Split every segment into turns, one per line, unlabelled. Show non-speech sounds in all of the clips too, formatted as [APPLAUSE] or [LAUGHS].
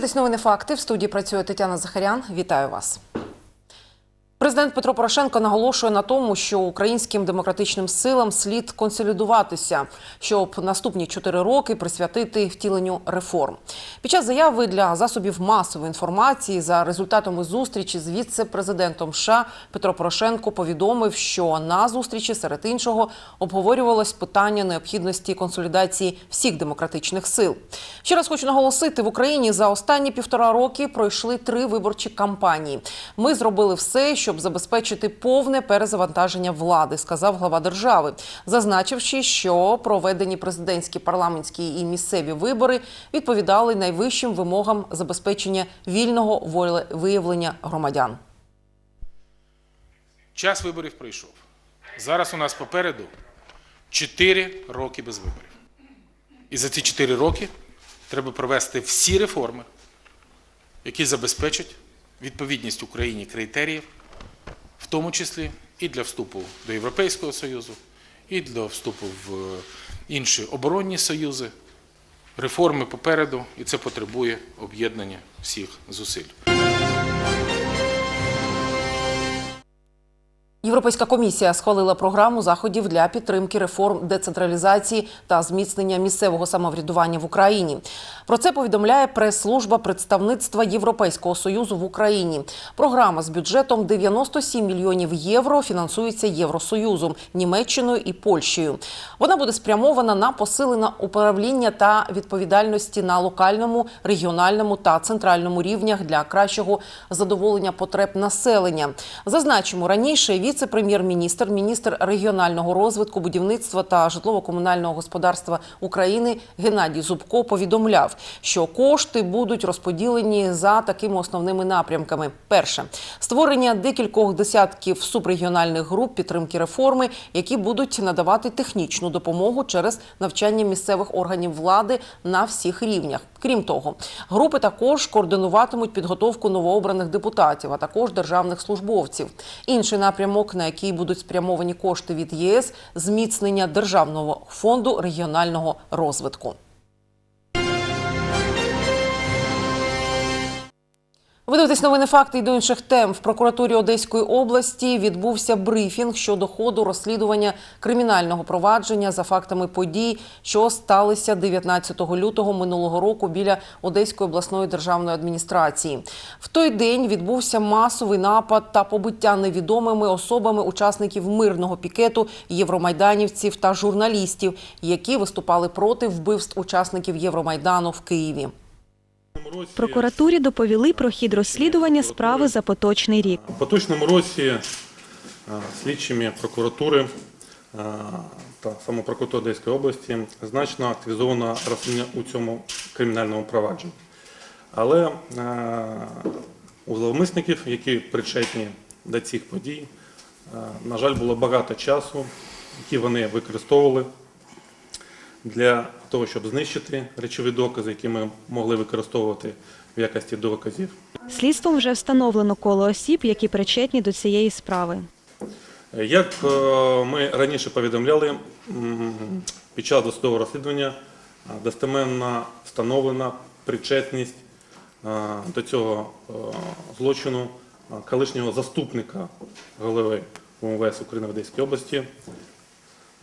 дивитесь новини факти. В студії працює Тетяна Захарян. Вітаю вас. Президент Петро Порошенко наголошує на тому, що українським демократичним силам слід консолідуватися, щоб наступні чотири роки присвятити втіленню реформ. Під час заяви для засобів масової інформації за результатами зустрічі з віце-президентом США Петро Порошенко повідомив, що на зустрічі серед іншого обговорювалось питання необхідності консолідації всіх демократичних сил. Ще раз хочу наголосити: в Україні за останні півтора роки пройшли три виборчі кампанії. Ми зробили все, щоб забезпечити повне перезавантаження влади, сказав глава держави, зазначивши, що проведені президентські, парламентські і місцеві вибори відповідали найвищим вимогам забезпечення вільного волевиявлення громадян.
Час виборів пройшов. Зараз у нас попереду 4 роки без виборів. І за ці 4 роки треба провести всі реформи, які забезпечать відповідність Україні критеріїв, в тому числі і для вступу до Європейського Союзу, і для вступу в інші оборонні союзи. Реформи попереду, і це потребує об'єднання всіх зусиль.
Європейська комісія схвалила програму заходів для підтримки реформ децентралізації та зміцнення місцевого самоврядування в Україні. Про це повідомляє прес-служба представництва Європейського союзу в Україні. Програма з бюджетом 97 мільйонів євро фінансується Євросоюзом, Німеччиною і Польщею. Вона буде спрямована на посилене управління та відповідальності на локальному, регіональному та центральному рівнях для кращого задоволення потреб населення. Зазначимо раніше віце-прем'єр-міністр, міністр регіонального розвитку, будівництва та житлово-комунального господарства України Геннадій Зубко повідомляв, що кошти будуть розподілені за такими основними напрямками: перше створення декількох десятків субрегіональних груп підтримки реформи, які будуть надавати технічну допомогу через навчання місцевих органів влади на всіх рівнях. Крім того, групи також координуватимуть підготовку новообраних депутатів, а також державних службовців. Інший напрямок, на який будуть спрямовані кошти від ЄС, зміцнення державного фонду регіонального розвитку. Ви дивитесь новини факти і до інших тем. В прокуратурі Одеської області відбувся брифінг щодо ходу розслідування кримінального провадження за фактами подій, що сталися 19 лютого минулого року біля Одеської обласної державної адміністрації. В той день відбувся масовий напад та побиття невідомими особами учасників мирного пікету, євромайданівців та журналістів, які виступали проти вбивств учасників Євромайдану в Києві.
Прокуратурі доповіли про хід розслідування справи за поточний рік.
У поточному році е, слідчими прокуратури е, та саме прокуратури Одеської області значно активізовано розслідування у цьому кримінальному провадженні. Але е, у зловмисників, які причетні до цих подій, на жаль, було багато часу, які вони використовували для того, щоб знищити речові докази, які ми могли використовувати в якості доказів.
Слідством вже встановлено коло осіб, які причетні до цієї справи.
Як е, ми раніше повідомляли, під час досудового розслідування е, достеменно встановлена причетність е, до цього злочину колишнього заступника голови УМВС України в Одеській області.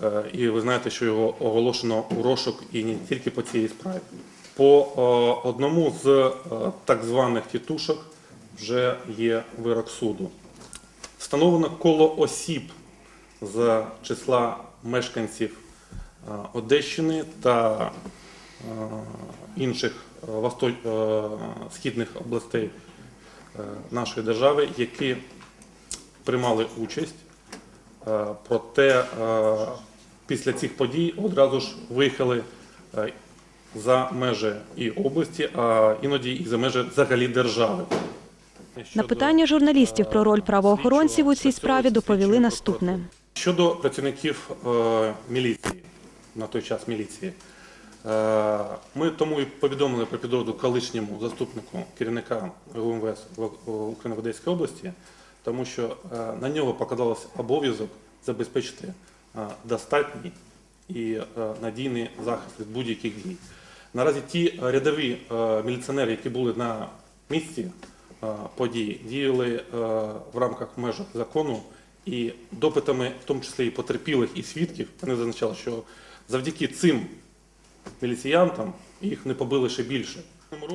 Е, І ви знаєте, що його оголошено у розшук і не тільки по цій справі. По е, одному з е, так званих тітушок вже є вирок суду. Встановлено коло осіб з числа мешканців Одещини та інших східних областей нашої держави, які приймали участь. Проте після цих подій одразу ж виїхали е, за межі і області, а іноді і за межі взагалі держави.
На питання журналістів про роль правоохоронців у цій справі доповіли наступне.
Щодо працівників е, міліції, на той час міліції, е, ми тому і повідомили про підроду колишньому заступнику керівника ГУМВС в- України в Одеській області, тому що е, на нього покладалось обов'язок забезпечити е, достатній і е, надійний захист від будь-яких дій. Наразі ті е, рядові е, міліціонери, які були на місці події, діяли в рамках в межах закону і допитами, в тому числі і потерпілих, і свідків, вони зазначали, що завдяки цим міліціянтам їх не побили ще більше.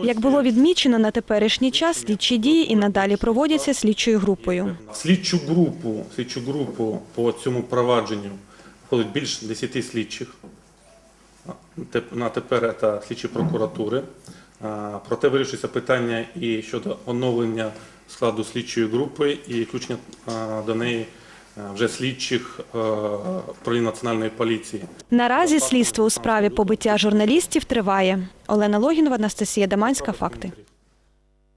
Як було відмічено на теперішній час, слідчі дії і надалі проводяться слідчою групою.
Слідчу групу, слідчу групу по цьому провадженню входить більше 10 слідчих. На тепер це слідчі прокуратури. Проте вирішується питання і щодо оновлення складу слідчої групи і включення до неї вже слідчих управління національної поліції.
Наразі слідство у справі побиття журналістів триває. Олена Логінова, Анастасія Даманська. Факти.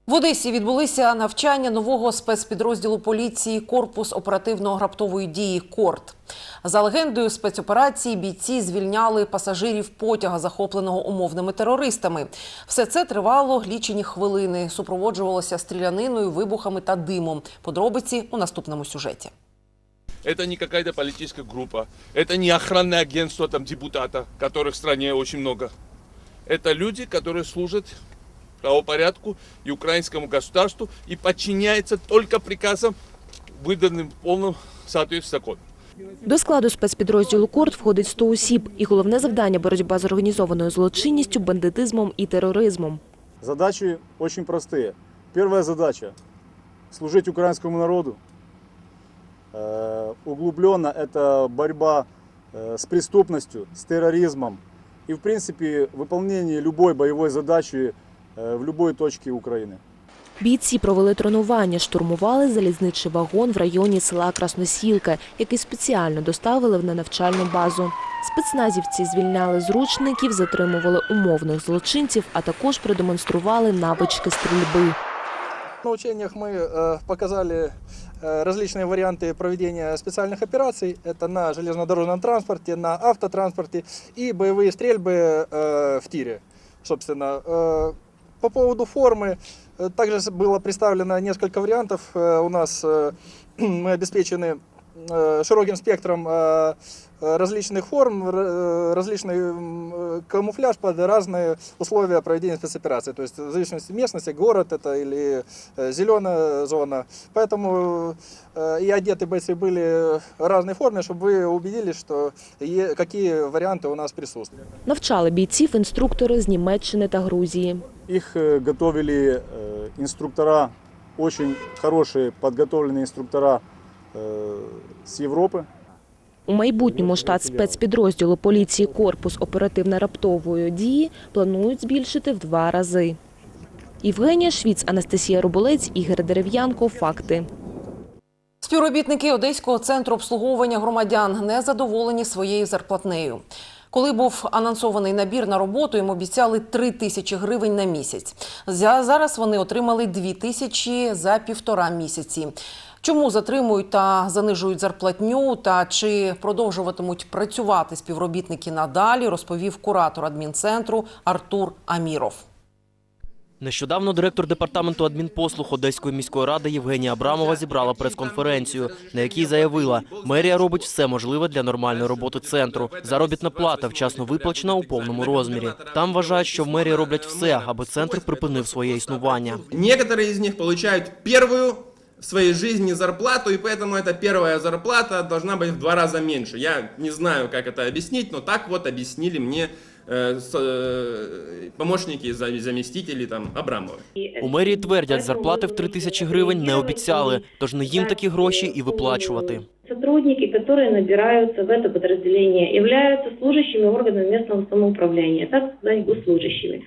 В Одесі відбулися навчання нового спецпідрозділу поліції Корпус оперативно-граптової дії КОРТ. За легендою спецоперації бійці звільняли пасажирів потяга, захопленого умовними терористами. Все це тривало лічені хвилини, супроводжувалося стріляниною, вибухами та димом. Подробиці у наступному сюжеті.
Это не какая-то политическая группа. Это не охранное агентство там депутата, которых в стране очень много. Это люди, которые служат правопорядку и украинскому государству и подчиняются только приказам, выданным в полном соответствии с законом.
До складу спецпідрозділу «Корт» входить 100 осіб, і головне завдання – боротьба з організованою злочинністю, бандитизмом і тероризмом.
Задачи очень простые. Первая задача – служить украинскому народу. Э, Углубленно это борьба э, с преступностью, с терроризмом и, в принципе, выполнение любой боевой задачи э, в любой точке Украины.
Бійці провели тренування, штурмували залізничий вагон в районі села Красносілка, який спеціально доставили на навчальну базу. Спецназівці звільняли зручників, затримували умовних злочинців, а також продемонстрували навички стрільби.
На учениях мы э, показали э, различные варианты проведения специальных операций. Это на железнодорожном транспорте, на автотранспорте и боевые стрельбы э, в тире. Собственно, Э, по поводу формы, э, также с- было представлено несколько вариантов. Э, У нас э, [CLEARS THROAT] мы обеспечены э, широким спектром э, э, различных форм, р- э, различный м, э, камуфляж под разные условия проведения спецоперации. То есть в зависимости от местности, город это или зеленая зона. Поэтому э, и одеты бойцы были в разной форме, чтобы вы убедились, что е- какие варианты у нас присутствуют.
Навчали бійців інструктори з Німеччини та Грузії.
Их э, готовили э, инструктора, очень хорошие подготовленные инструктора э, с Европы.
У майбутньому штат спецпідрозділу поліції «Корпус оперативно-раптової дії» планують збільшити в два рази. Євгенія Швіц, Анастасія Руболець, Ігор Дерев'янко. Факти.
Співробітники Одеського центру обслуговування громадян не задоволені своєю зарплатнею. Коли був анонсований набір на роботу, їм обіцяли 3 тисячі гривень на місяць. За- Зараз вони отримали 2 тисячі за півтора місяці. Чому затримують та занижують зарплатню, та чи продовжуватимуть працювати співробітники надалі, розповів куратор адмінцентру Артур Аміров.
Нещодавно директор департаменту адмінпослуг Одеської міської ради Євгенія Абрамова зібрала прес-конференцію, на якій заявила, мерія робить все можливе для нормальної роботи центру. Заробітна плата вчасно виплачена у повному розмірі. Там вважають, що в мерії роблять все, аби центр припинив своє існування.
Некоторые из них получают первую в своей жизни зарплату, и поэтому эта первая зарплата должна быть в два раза меньше. Я не знаю, как это объяснить, но так вот объяснили мне э, с- э, помощники, за- заместители там Абрамова.
У мерії твердять, зарплати в 3 тисячі гривень не обіцяли, тож не їм такі гроші і виплачувати.
Сотрудники, которые набираются в это подразделение, являются служащими органов местного самоуправления, так сказать, госслужащими.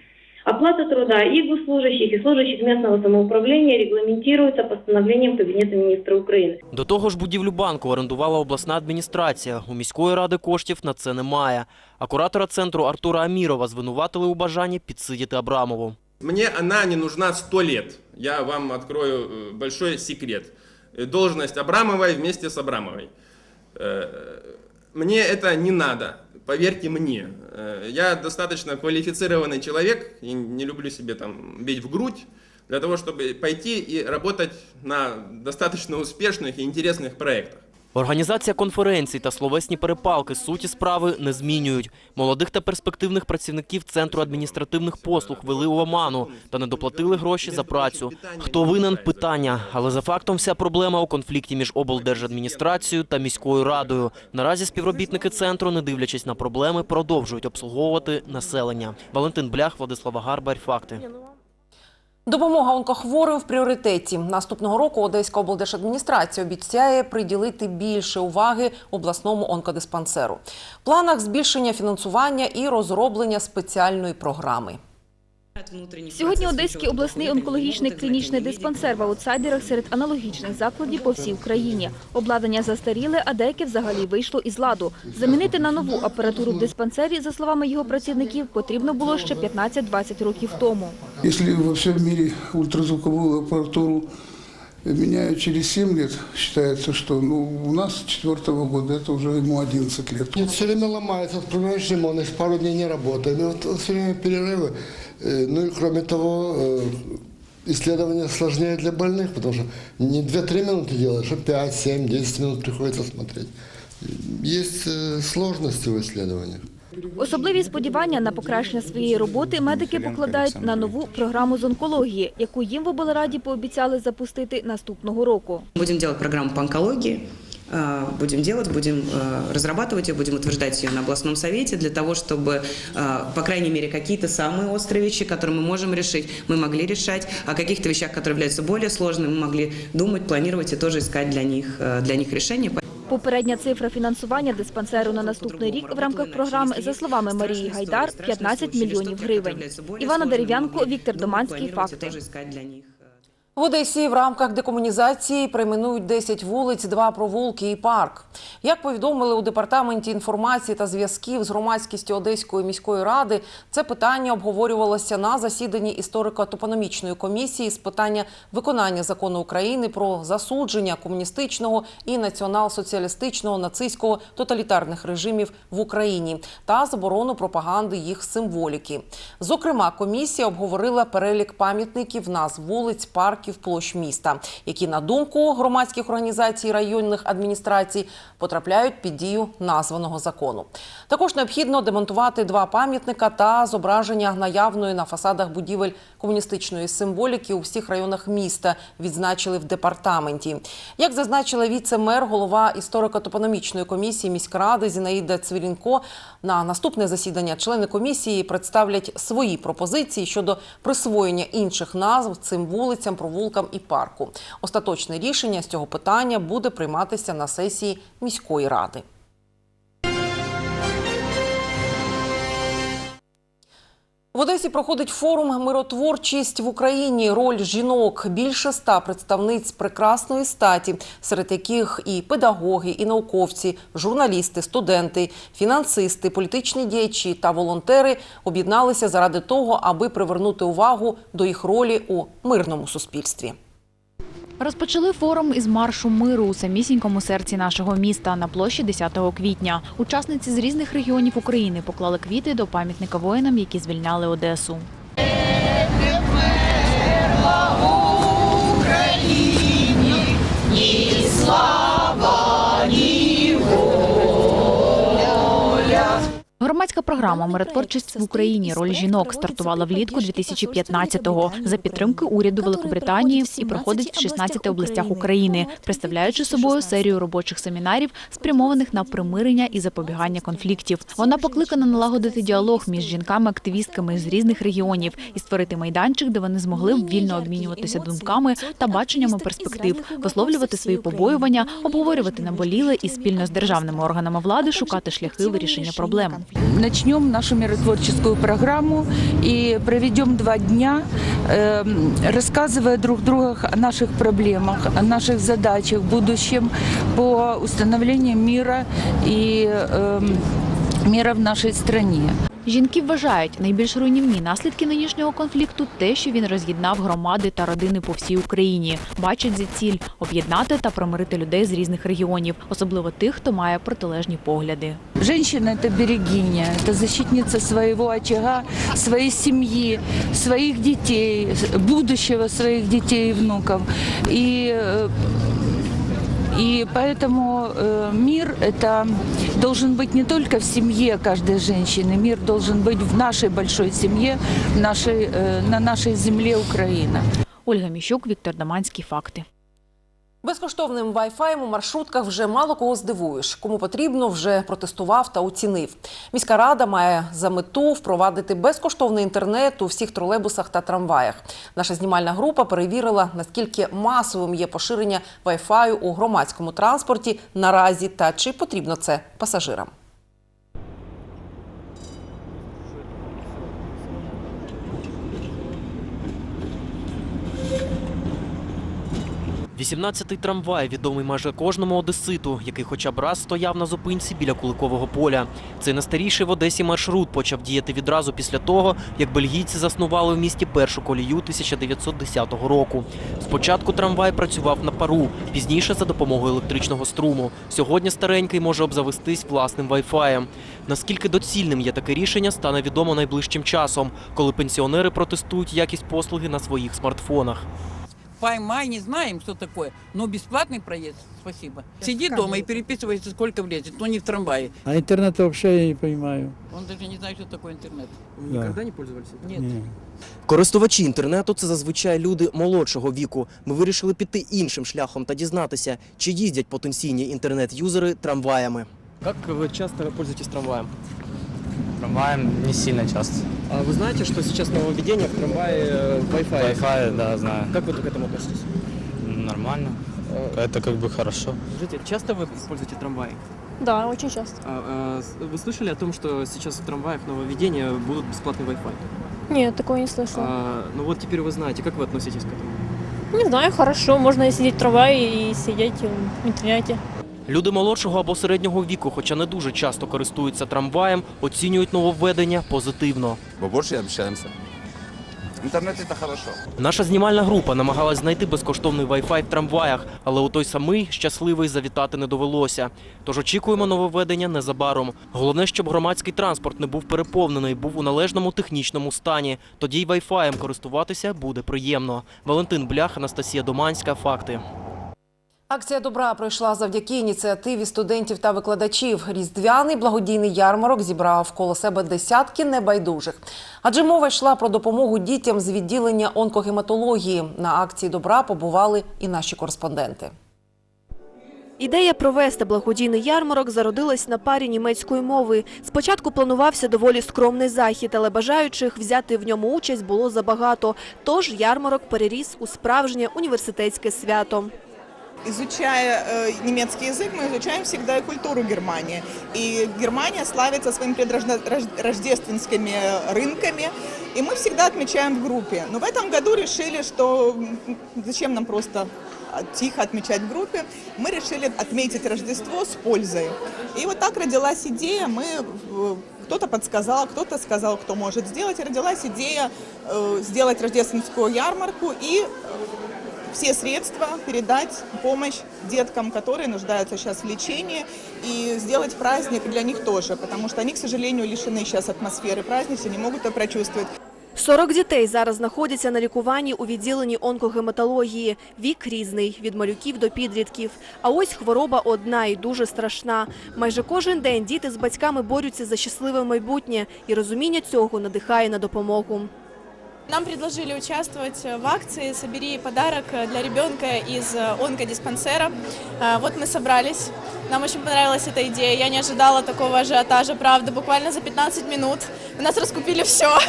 Оплата труда и госслужащих, и служащих местного самоуправления регламентируется постановлением Кабинета министра Украины.
До того ж, будівлю банку орендувала обласна адміністрація. У міської ради коштів на це немає. А куратора центру Артура Амірова звинуватили у бажанні підсидіти Абрамову.
Мне она не нужна сто лет. Я вам открою э, большой секрет. Э, Должность Абрамовой вместе с Абрамовой. Э, Мне это не надо, Поверьте мне. Э, Я достаточно квалифицированный человек и не люблю себе там бить в грудь для того, чтобы пойти и работать на достаточно успешных и интересных проектах.
Організація конференцій та словесні перепалки суті справи не змінюють. Молодих та перспективних працівників Центру адміністративних послуг вели у оману та не доплатили гроші за працю. Хто винен – питання. Але за фактом вся проблема у конфлікті між облдержадміністрацією та міською радою. Наразі співробітники центру, не дивлячись на проблеми, продовжують обслуговувати населення. Валентин Блях, Владислава Гарбарь. Факти.
Допомога онкохворим в пріоритеті. Наступного року Одеська облдержадміністрація обіцяє приділити більше уваги обласному онкодиспансеру. В планах збільшення фінансування і розроблення спеціальної програми.
Сьогодні Одеський обласний онкологічний клінічний диспансер в аутсайдерах серед аналогічних закладів по всій Україні. Обладнання застаріле, а деяке взагалі вийшло із ладу. Замінити на нову апаратуру в диспансері, за словами його працівників, потрібно було ще 15-20 років тому.
Если во всем мире ультразвуковую аппаратуру меняют через 7 лет, считается, что ну, у нас с четвертого года это уже ему 11 лет.
Нет, все время ломается, отправляешь ремонт, их пару дней не работает. Ну, вот все время перерывы. Э, Ну и кроме того, э, исследование сложнее для больных, потому что не 2-3 минуты делаешь, а 5, 7, 10 минут приходится смотреть. Есть э, сложности в исследованиях.
Особливі сподівання на покращення своєї роботи медики покладають на нову програму з онкології, яку їм в облраді пообіцяли запустити наступного року.
Будем делать программу по онкологии. э, Будем делать, будем э, разрабатывать ее, будем утверждать ее на областном совете для того, чтобы, э, по крайней мере, какие-то самые острые вещи, которые мы можем решить, мы могли решать, а о каких-то вещах, которые являются более сложными, мы могли думать, планировать и тоже искать для них, э, для них решения.
Попередня цифра фінансування диспансеру на наступний рік в рамках програми, за словами Марії Гайдар, 15 мільйонів гривень. Івана Дерев'янко, Віктор Доманський. Факти.
в Одесі в рамках декомунізації перейменують 10 вулиць, два провулки і парк. Як повідомили у департаменті інформації та зв'язків з громадськістю Одеської міської ради, це питання обговорювалося на засіданні історико-топономічної комісії з питання виконання закону України про засудження комуністичного і націонал-соціалістичного нацистського тоталітарних режимів в Україні та заборону пропаганди їх символіки. Зокрема, комісія обговорила перелік пам'ятників, назв вулиць, парків, площ міста, які, на думку громадських організацій районних адміністрацій, потрапляють під дію названого закону. Також необхідно демонтувати два пам'ятника та зображення наявної на фасадах будівель комуністичної символіки у всіх районах міста, відзначили в департаменті. Як зазначила віце-мер, голова історико-топономічної комісії міськради Зінаїда Цвірінко, на наступне засідання члени комісії представлять свої пропозиції щодо присвоєння інших назв цим вулицям, провулкам і парку. Остаточне рішення з цього питання буде прийматися на сесії міської ради. В Одесі проходить форум Миротворчість в Україні. Роль жінок більше ста представниць прекрасної статі, серед яких і педагоги, і науковці, журналісти, студенти, фінансисти, політичні діячі та волонтери об'єдналися заради того, аби привернути увагу до їх ролі у мирному суспільстві.
Розпочали форум із маршу миру у самісінькому серці нашого міста на площі 10 квітня. Учасниці з різних регіонів України поклали квіти до пам'ятника воїнам, які звільняли Одесу. Громадська програма Миротворчість в Україні. Роль жінок стартувала влітку 2015-го за підтримки уряду Великобританії і проходить в 16 областях України, представляючи собою серію робочих семінарів, спрямованих на примирення і запобігання конфліктів. Вона покликана налагодити діалог між жінками-активістками з різних регіонів і створити майданчик, де вони змогли б вільно обмінюватися думками та баченнями перспектив, висловлювати свої побоювання, обговорювати наболіле і спільно з державними органами влади шукати шляхи вирішення проблем.
Начнем нашу миротворческую программу и проведем два дня, э, рассказывая друг другу о наших проблемах, о наших задачах в будущем по установлению мира и э, мира в нашей стране.
Жінки вважають, найбільш руйнівні наслідки нинішнього конфлікту те, що він роз'єднав громади та родини по всій Україні. Бачать за ціль об'єднати та промирити людей з різних регіонів, особливо тих, хто має протилежні погляди.
Женщина – это берегиня, это защитница своего очага, своей семьи, своих детей, будущего своих детей и внуков. И э, И поэтому э, мир это должен быть не только в семье каждой женщины, мир должен быть в нашей большой семье, в нашей, э, на нашей земле Украина.
Ольга Міщук, Віктор Даманський. Факти.
Безкоштовним Wi-Fi у маршрутках вже мало кого здивуєш. Кому потрібно, вже протестував та оцінив. Міська рада має за мету впровадити безкоштовний інтернет у всіх тролейбусах та трамваях. Наша знімальна група перевірила, наскільки масовим є поширення Wi-Fi у громадському транспорті наразі та чи потрібно це пасажирам.
18-й трамвай відомий майже кожному одеситу, який хоча б раз стояв на зупинці біля Куликового поля. Цей найстаріший в Одесі маршрут почав діяти відразу після того, як бельгійці заснували в місті першу колію 1910 року. Спочатку трамвай працював на пару, пізніше за допомогою електричного струму. Сьогодні старенький може обзавестись власним вайфаєм. Наскільки доцільним є таке рішення, стане відомо найближчим часом, коли пенсіонери протестують якість послуги на своїх смартфонах
Поймай, не знаем, что такое, но бесплатный проезд, спасибо. Сиди дома и переписывайся, сколько влезет, но не в трамвае.
А интернет вообще я не понимаю.
Он даже не знает, что такое интернет.
Вы никогда
не пользовались?
Нет.
Не.
Користувачі інтернету це зазвичай люди молодшого віку. Ми вирішили піти іншим шляхом та дізнатися, чи їздять потенційні інтернет-юзери трамваями. Як ви часто пользуєтесь трамваєм?
Трамваем не сильно часто.
А вы знаете, что сейчас нововведение в трамвае э, Wi-Fi?
Wi-Fi, да, знаю.
Как вы к этому относитесь?
Нормально. Это как бы хорошо.
Скажите, часто вы используете трамвай?
Да, очень часто.
Вы слышали о том, что сейчас в трамваях нововведение будут бесплатный Wi-Fi?
Нет, такого не слышала.
Ну вот теперь вы знаете, как вы относитесь к этому?
Не знаю, хорошо, можно сидеть в трамвае и сидеть в интернете.
Люди молодшого або середнього віку, хоча не дуже часто користуються трамваєм, оцінюють нововведення позитивно.
Бо больше общаемся. Интернет это хорошо.
Наша знімальна група намагалась знайти безкоштовний Wi-Fi в трамваях, але у той самий щасливий завітати не довелося. Тож очікуємо нововведення незабаром. Головне, щоб громадський транспорт не був переповнений, був у належному технічному стані. Тоді й Wi-Fi користуватися буде приємно. Валентин Блях, Анастасія Доманська. Факти.
Акція добра пройшла завдяки ініціативі студентів та викладачів. Різдвяний благодійний ярмарок зібрав коло себе десятки небайдужих. Адже мова йшла про допомогу дітям з відділення онкогематології. На акції добра побували і наші кореспонденти.
Ідея провести благодійний ярмарок зародилась на парі німецької мови. Спочатку планувався доволі скромний захід, але бажаючих взяти в ньому участь було забагато. Тож ярмарок переріс у справжнє університетське свято.
Изучая э, немецкий язык, мы изучаем всегда и культуру Германии. И Германия славится своими предрождественскими рынками, и мы всегда отмечаем в группе. Но в этом году решили, что зачем нам просто а, тихо отмечать в группе, мы решили отметить Рождество с пользой. И вот так родилась идея, мы э, кто-то подсказал, кто-то сказал, кто может сделать. И родилась идея э, сделать рождественскую ярмарку и все средства передать в помощь деткам, которые нуждаются сейчас в лечении, и сделать праздник для них тоже, потому что они, к сожалению, лишены сейчас атмосферы праздничной, не могут это прочувствовать.
40 дітей зараз знаходяться на лікуванні у відділенні онкогематології. Вік різний – від малюків до підлітків. А ось хвороба одна і дуже страшна. Майже кожен день діти з батьками борються за щасливе майбутнє, і розуміння цього надихає на допомогу.
Нам предложили участвовать в акции «Собери подарок для ребенка из онкодиспансера». А, Вот мы собрались. Нам очень понравилась эта идея. Я не ожидала такого ажиотажа, правда. Буквально за 15 минут у нас раскупили все. [LAUGHS]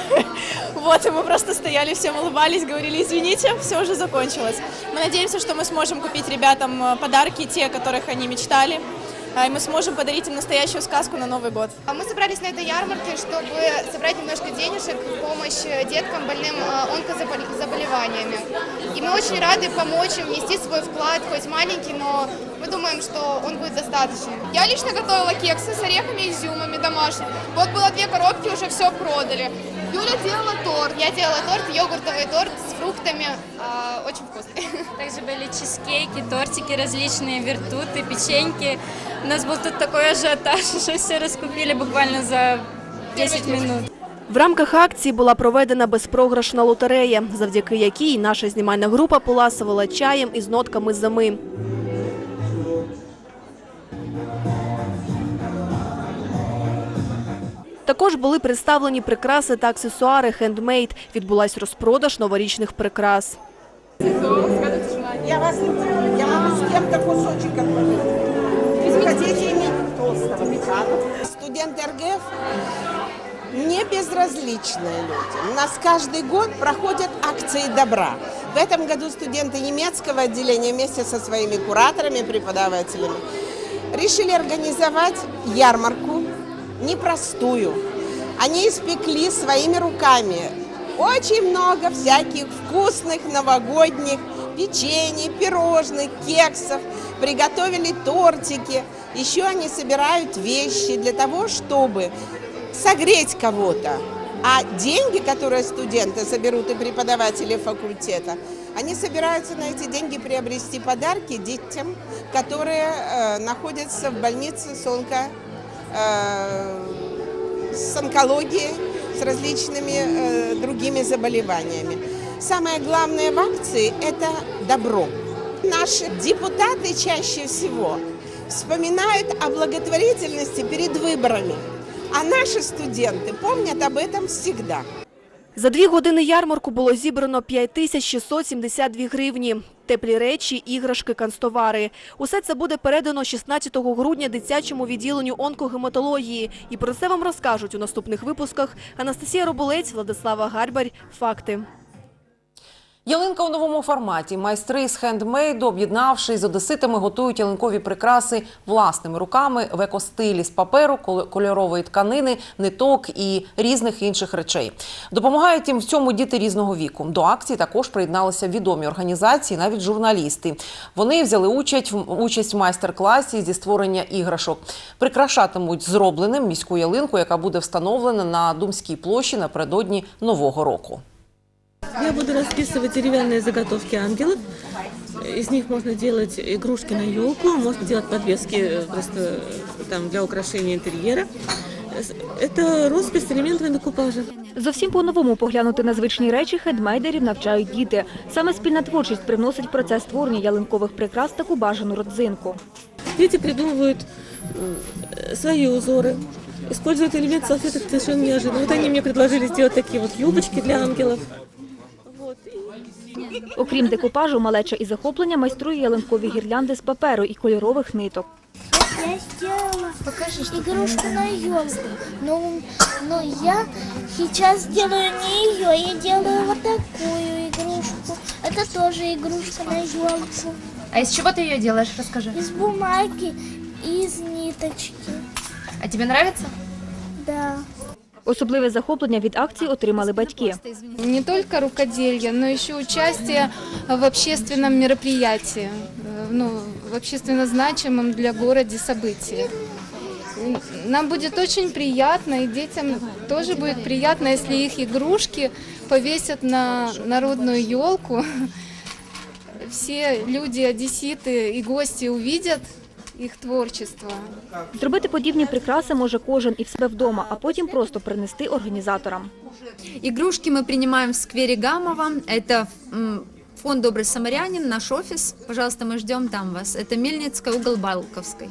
Вот, и мы просто стояли, всем улыбались, говорили, извините, все уже закончилось. Мы надеемся, что мы сможем купить ребятам э, подарки, те, о которых они мечтали. а, И мы сможем подарить им настоящую сказку на Новый год.
А Мы собрались на этой ярмарке, чтобы собрать немножко денежек в помощь деткам больным э, онкозаболеваниями. И мы очень рады помочь им внести свой вклад, хоть маленький, но мы думаем, что он будет достаточным. Я лично готовила кексы с орехами и изюмами домашние. Вот было две коробки, уже все продали. Юля делала торт. Я делала торт, йогуртовый торт с фруктами. а, Очень вкусный. [LAUGHS]
Также были чизкейки, тортики различные, вертуты, печеньки. У нас был тут такой ажиотаж, что [LAUGHS] все раскупили буквально за 10 минут.
В рамках акції була проведена безпрограшна лотерея, завдяки якій наша знімальна група поласувала чаєм із нотками зими. Також були представлені прикраси та аксесуари хендмейд. Відбулась розпродаж новорічних прикрас.
Я вас я могу с кем-то кусочек отложить. Вы хотите иметь толстого пекана? Студенты РГФ не безразличные люди. У нас каждый год проходят акции добра. В этом году студенты немецкого отделения вместе со своими кураторами, преподавателями решили организовать ярмарку непростую. Они испекли своими руками очень много всяких вкусных новогодних печенье, пирожных, кексов, приготовили тортики. Еще они собирают вещи для того, чтобы согреть кого-то. А деньги, которые студенты соберут и преподаватели факультета, они собираются на эти деньги приобрести подарки детям, которые э, находятся в больнице с, онко, э, с онкологией, с различными э, другими заболеваниями. Самое главное в акции – это добро. Наши депутаты чаще всего вспоминают о благотворительности перед выборами, а наши студенты помнят об этом всегда.
За дві години ярмарку було зібрано 5672 гривні. Теплі речі, іграшки, канцтовари. Усе це буде передано 16 грудня дитячому відділенню онкогематології. І про це вам розкажуть у наступних випусках Анастасія Роболець, Владислава Гарбарь. Факти.
Ялинка у новому форматі. Майстри з хендмейду, об'єднавшись з одеситами, готують ялинкові прикраси власними руками в екостилі з паперу, кол- кольорової тканини, ниток і різних інших речей. Допомагають їм в цьому діти різного віку. До акції також приєдналися відомі організації, навіть журналісти. Вони взяли участь в участь в майстер-класі зі створення іграшок. Прикрашатимуть зробленим міську ялинку, яка буде встановлена на Думській площі напередодні нового року.
Я буду расписывать деревянные заготовки ангелов. Из них можно делать игрушки на елку, можно делать подвески э, просто э, там для украшения интерьера. С- Это роспись с элементами декупажа.
Зовсім по-новому поглянути на звичні речі хедмейдерів навчають діти. Саме спільна творчість привносить в процес створення ялинкових прикрас таку бажану родзинку.
Дети придумывают э, свои узоры, используют элемент салфеток совершенно неожиданно. Вот они мне предложили сделать такие вот юбочки для ангелов.
Окрім декупажу, малеча і захоплення майструє ялинкові гірлянди з паперу і кольорових ниток.
Я сделала игрушку на елку. Но, но я сейчас делаю не ее, я делаю вот такую игрушку. Это тоже игрушка на елку.
А из чего ты ее делаешь? Расскажи.
Из бумаги и из ниточки.
А тебе нравится?
Да.
Особливе захоплення від акції отримали батьки.
Не только рукоделье, но еще участие в общественном мероприятии, э, ну, в общественно значимом для города событии. Нам будет очень приятно, и детям тоже будет приятно, если их игрушки повесят на народную елку. Все люди, одесситы и гости увидят их творчество.
Зробити подібні прикраси може кожен і в себе вдома, а потім просто принести організаторам.
Игрушки мы принимаем в сквере Гамова. Это м, фонд «Добрый самарянин», наш офис. Пожалуйста, мы ждем там вас. Это Мельницкая, угол Балковской.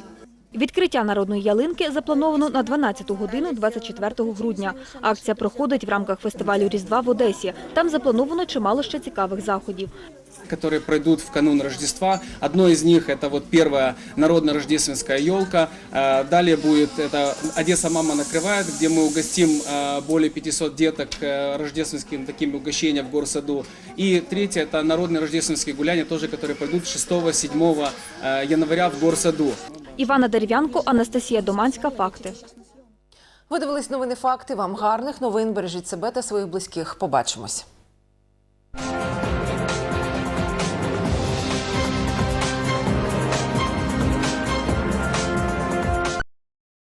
Відкриття народної ялинки заплановано на 12 годину 24 грудня. Акція проходить в рамках фестивалю Різдва в Одесі. Там заплановано чимало ще цікавих заходів.
которые пройдут в канун Рождества. Одно из них это вот первая народная рождественская елка. Э, Далее будет это Одесса мама накрывает, где мы угостим э, более 500 деток э, рождественским таким угощением в горсаду. И третье это народные рождественские гуляния, тоже которые пройдут 6-7 января в горсаду.
Івана Дерев'янко, Анастасія Доманська. Факти.
Ви дивились новини. Факти. Вам гарних новин. Бережіть себе та своїх близьких. Побачимось.